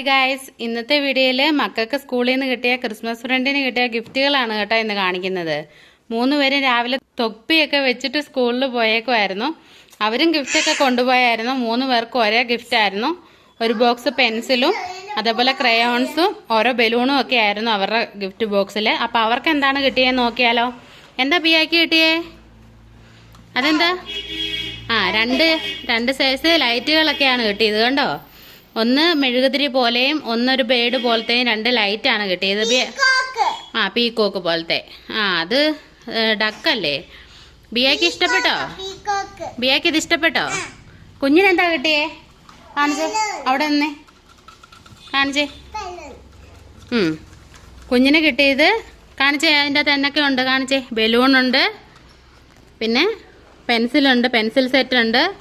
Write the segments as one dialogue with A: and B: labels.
A: Hi guys ഇന്നത്തെ വീഡിയോയിൽ മക്കൾക്ക് സ്കൂളിൽ നിന്ന് കിട്ടിയ ക്രിസ്മസ് ഫ്രണ്ടിന് കിട്ടിയ ഗിഫ്റ്റുകളാണ് കേട്ടോ ഇന്ന് കാണിക്കുന്നത്. മൂന്ന് പേരും രാവിലെ തൊപ്പിയൊക്കെ വെച്ചിട്ട് സ്കൂളിൽ പോയേക്കുമായിരുന്നു അവരും ഗിഫ്റ്റൊക്കെ കൊണ്ടുപോയായിരുന്നു. മൂന്ന് പേർക്കും ഒരേ ഗിഫ്റ്റ് ആയിരുന്നു. ഒരു ബോക്സ് പെൻസിലും അതേപോലെ ക്രയോൺസും ഓരോ ബലൂണും ഒക്കെ ആയിരുന്നു അവരുടെ ഗിഫ്റ്റ് ബോക്സിൽ അപ്പോൾ അവർക്ക് എന്താണ് കിട്ടിയെന്ന് നോക്കിയാലോ? എന്താ ബിയാക്കി കിട്ടിയേ? അതെന്താ? ആ രണ്ട് രണ്ട് സൈസ് ലൈറ്റുകളൊക്കെയാണ് കിട്ടിയത് കണ്ടോ? ഒന്ന് മെഴുകുതിരി പോലെയും ഒന്നൊരു ബേഡ് പോലത്തെയും രണ്ട് ലൈറ്റാണ് കിട്ടിയത്. ആ പീക്കോക്ക് പോലത്തെ. ആ അത് ഡക്കല്ലേ ബിയാക്ക് ഇഷ്ടപ്പെട്ടോ? ബിയാക്ക് ഇത് ഇഷ്ടപ്പെട്ടോ? കുഞ്ഞിനെന്താ കിട്ടിയേ? കാണിച്ചേ. അവിടെ നിന്നേ. കാണിച്ചേ. ഉം. കുഞ്ഞിന് കിട്ടിയത് കാണിച്ചേ അതിന്റെ അകത്ത് എന്നൊക്കെ ഉണ്ട്? കാണിച്ചേ. ബലൂണുണ്ട് പിന്നെ പെൻസിലുണ്ട് പെൻസിൽ സെറ്റ് ഉണ്ട്.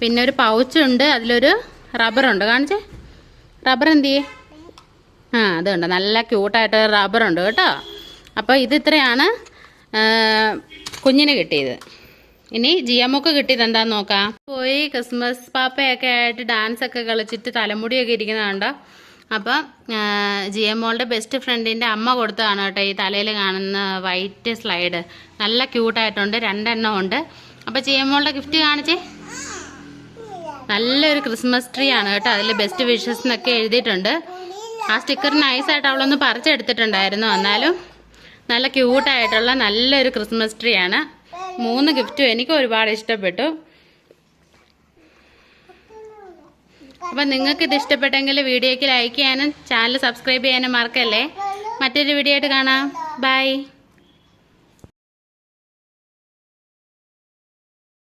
A: പിന്നെ ഒരു പൗച്ചുണ്ട് അതിലൊരു റബ്ബറുണ്ട്. കാണിച്ചേ? റബ്ബർ എന്ത് ചെയ്യേ? ആ അതുണ്ട് നല്ല ക്യൂട്ടായിട്ട് റബ്ബറുണ്ട് കേട്ടോ. അപ്പോൾ ഇത് ഇത്രയാണ് കുഞ്ഞിന് കിട്ടിയത്. ഇനി ജിയമ്മക്ക് കിട്ടിയത് എന്താന്ന് നോക്കാം. പോയി ക്രിസ്മസ് പാപ്പയൊക്കെ ആയിട്ട് ഡാൻസ് ഒക്കെ കളിച്ചിട്ട് തലമുടിയൊക്കെ ഇരിക്കുന്നതുണ്ട് അപ്പം ജിയമ്മോളുടെ ബെസ്റ്റ് ഫ്രണ്ടിന്റെ അമ്മ കൊടുത്തതാണ് കേട്ടോ ഈ തലയിൽ കാണുന്ന വൈറ്റ് സ്ലൈഡ് നല്ല ക്യൂട്ടായിട്ടുണ്ട് രണ്ടെണ്ണം ഉണ്ട് അപ്പോൾ ജിയമ്മോളുടെ ഗിഫ്റ്റ് കാണിച്ചേ. നല്ലൊരു ക്രിസ്മസ് ട്രീ ആണ് കേട്ടോ. അതിൽ ബെസ്റ്റ് വിഷസ് എന്നൊക്കെ എഴുതിയിട്ടുണ്ട്. ആ സ്റ്റിക്കർ നൈസായിട്ട് അവളൊന്ന് പറിച്ചെടുത്തിട്ടുണ്ടായിരുന്നു. എന്നാലും നല്ല ക്യൂട്ടായിട്ടുള്ള നല്ലൊരു ക്രിസ്മസ് ട്രീ ആണ്. മൂന്ന് ഗിഫ്റ്റും എനിക്ക് ഒരുപാട് ഇഷ്ടപ്പെട്ടു. അപ്പം നിങ്ങൾക്ക് ഇത് ഇഷ്ടപ്പെട്ടെങ്കിൽ വീഡിയോയ്ക്ക് ലൈക്ക് ചെയ്യാനും ചാനൽ സബ്സ്ക്രൈബ് ചെയ്യാനും മറക്കല്ലേ? മറ്റൊരു വീഡിയോ ആയിട്ട് കാണാം. ബൈ